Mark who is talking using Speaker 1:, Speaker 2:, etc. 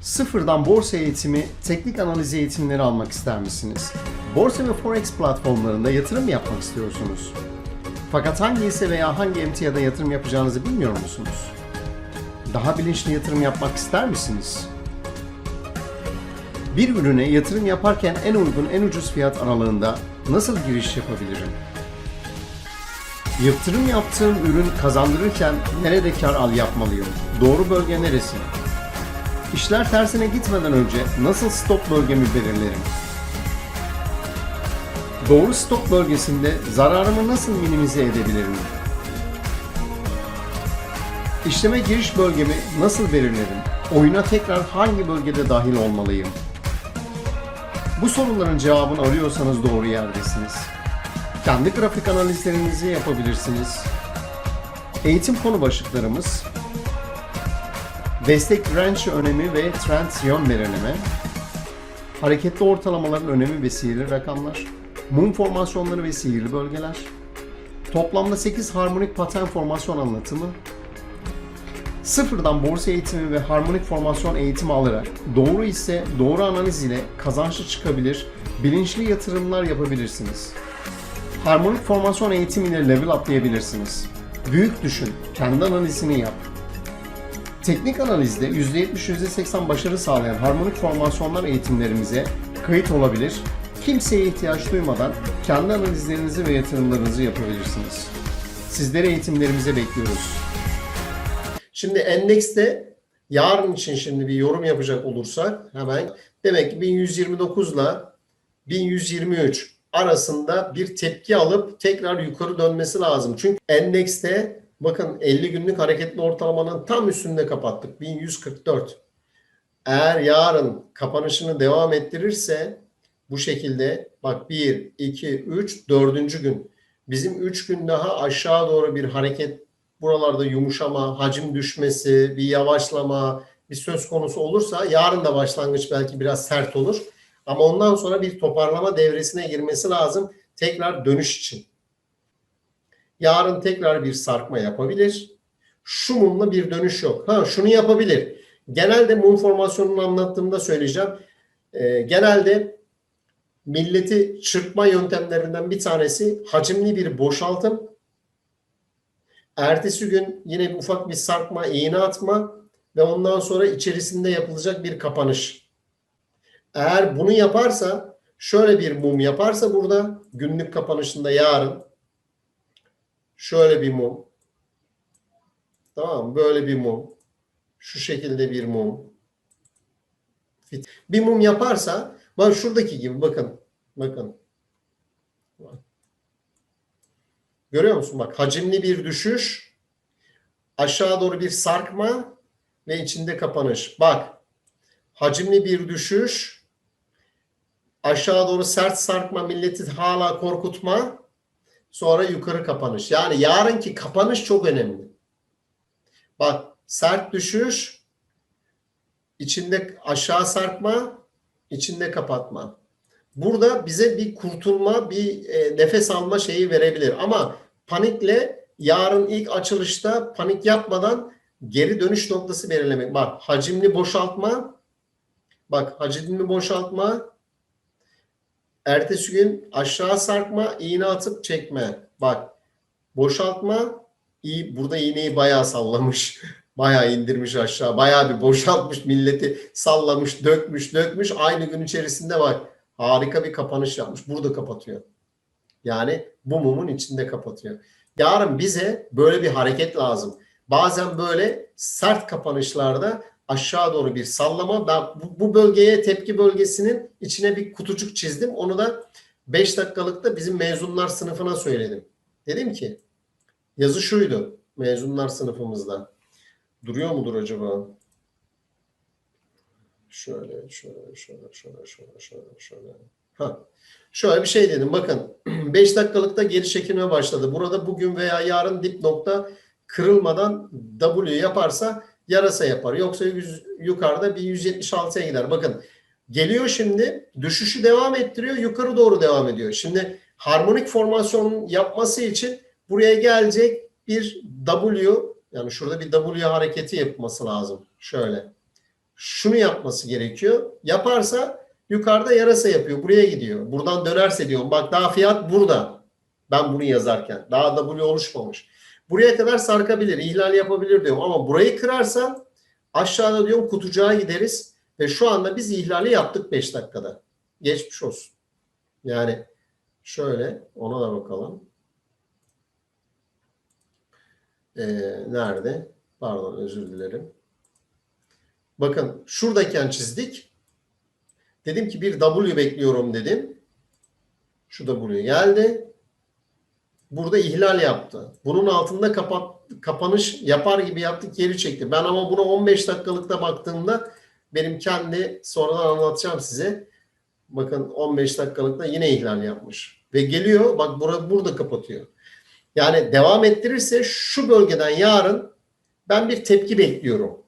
Speaker 1: Sıfırdan borsa eğitimi, teknik analiz eğitimleri almak ister misiniz? Borsa ve Forex platformlarında yatırım yapmak istiyorsunuz? Fakat hangi hisse veya hangi emtiada yatırım yapacağınızı bilmiyor musunuz? Daha bilinçli yatırım yapmak ister misiniz? Bir ürüne yatırım yaparken en uygun, en ucuz fiyat aralığında nasıl giriş yapabilirim? Yatırım yaptığım ürün kazandırırken nerede kar al yapmalıyım? Doğru bölge neresi? İşler tersine gitmeden önce nasıl stop bölgemi belirlerim? Doğru stop bölgesinde zararımı nasıl minimize edebilirim? İşleme giriş bölgemi nasıl belirlerim? Oyuna tekrar hangi bölgede dahil olmalıyım? Bu soruların cevabını arıyorsanız doğru yerdesiniz. Kendi grafik analizlerinizi yapabilirsiniz. Eğitim konu başlıklarımız Destek direnç önemi ve trend yön belirleme, hareketli ortalamaların önemi ve sihirli rakamlar, mum formasyonları ve sihirli bölgeler, toplamda 8 harmonik patern formasyon anlatımı, sıfırdan borsa eğitimi ve harmonik formasyon eğitimi alarak doğru ise doğru analiz ile kazançlı çıkabilir, bilinçli yatırımlar yapabilirsiniz. Harmonik formasyon eğitimi ile level atlayabilirsiniz. Büyük düşün, kendi analizini yap. Teknik analizde %70-%80 başarı sağlayan harmonik formasyonlar eğitimlerimize kayıt olabilir, kimseye ihtiyaç duymadan kendi analizlerinizi ve yatırımlarınızı yapabilirsiniz. Sizleri eğitimlerimize bekliyoruz. Şimdi endekste yarın için şimdi bir yorum yapacak olursak hemen demek ki 1129 ile 1123 arasında bir tepki alıp tekrar yukarı dönmesi lazım. Çünkü endekste bakın 50 günlük hareketli ortalamanın tam üstünde kapattık. 1144. Eğer yarın kapanışını devam ettirirse bu şekilde bak 1, 2, 3, 4. gün. Bizim 3 gün daha aşağı doğru bir hareket buralarda yumuşama, hacim düşmesi, bir yavaşlama, bir söz konusu olursa yarın da başlangıç belki biraz sert olur. Ama ondan sonra bir toparlama devresine girmesi lazım tekrar dönüş için. Yarın tekrar bir sarkma yapabilir. Şu mumla bir dönüş yok. Ha şunu yapabilir. Genelde mum formasyonunu anlattığımda söyleyeceğim. Ee, genelde milleti çırpma yöntemlerinden bir tanesi hacimli bir boşaltım. Ertesi gün yine bir ufak bir sarkma, iğne atma ve ondan sonra içerisinde yapılacak bir kapanış. Eğer bunu yaparsa şöyle bir mum yaparsa burada günlük kapanışında yarın şöyle bir mum. Tamam böyle bir mum. Şu şekilde bir mum. Bir mum yaparsa bak şuradaki gibi bakın bakın. Görüyor musun? Bak hacimli bir düşüş aşağı doğru bir sarkma ve içinde kapanış. Bak hacimli bir düşüş aşağı doğru sert sarkma milleti hala korkutma sonra yukarı kapanış. Yani yarınki kapanış çok önemli. Bak sert düşüş içinde aşağı sarkma içinde kapatma. Burada bize bir kurtulma, bir e, nefes alma şeyi verebilir. Ama panikle yarın ilk açılışta panik yapmadan geri dönüş noktası belirlemek. Bak hacimli boşaltma, bak hacimli boşaltma, Ertesi gün aşağı sarkma, iğne atıp çekme. Bak boşaltma, iyi, burada iğneyi bayağı sallamış. Bayağı indirmiş aşağı. Bayağı bir boşaltmış milleti sallamış, dökmüş, dökmüş. Aynı gün içerisinde bak harika bir kapanış yapmış. Burada kapatıyor. Yani bu mumun içinde kapatıyor. Yarın bize böyle bir hareket lazım. Bazen böyle sert kapanışlarda aşağı doğru bir sallama. Ben bu, bu bölgeye tepki bölgesinin içine bir kutucuk çizdim. Onu da 5 dakikalıkta bizim mezunlar sınıfına söyledim. Dedim ki yazı şuydu mezunlar sınıfımızda. Duruyor mudur acaba? Şöyle, şöyle, şöyle, şöyle, şöyle, şöyle, şöyle. Ha. Şöyle bir şey dedim. Bakın 5 dakikalıkta geri çekilme başladı. Burada bugün veya yarın dip nokta kırılmadan W yaparsa yarasa yapar. Yoksa yüz, yukarıda bir 176'ya gider. Bakın geliyor şimdi düşüşü devam ettiriyor yukarı doğru devam ediyor. Şimdi harmonik formasyon yapması için buraya gelecek bir W yani şurada bir W hareketi yapması lazım. Şöyle. şunu yapması gerekiyor. Yaparsa yukarıda yarasa yapıyor. Buraya gidiyor. Buradan dönerse diyorum. Bak daha fiyat burada. Ben bunu yazarken. Daha W oluşmamış. Buraya kadar sarkabilir. ihlal yapabilir diyorum. Ama burayı kırarsa aşağıda diyorum kutucuğa gideriz. Ve şu anda biz ihlali yaptık 5 dakikada. Geçmiş olsun. Yani şöyle ona da bakalım. Ee, nerede? Pardon özür dilerim. Bakın şuradayken çizdik. Dedim ki bir W bekliyorum dedim. Şu W geldi. Burada ihlal yaptı. Bunun altında kapat, kapanış yapar gibi yaptık geri çekti. Ben ama buna 15 dakikalıkta baktığımda benim kendi sonradan anlatacağım size. Bakın 15 dakikalıkta yine ihlal yapmış. Ve geliyor bak burada, burada kapatıyor. Yani devam ettirirse şu bölgeden yarın ben bir tepki bekliyorum.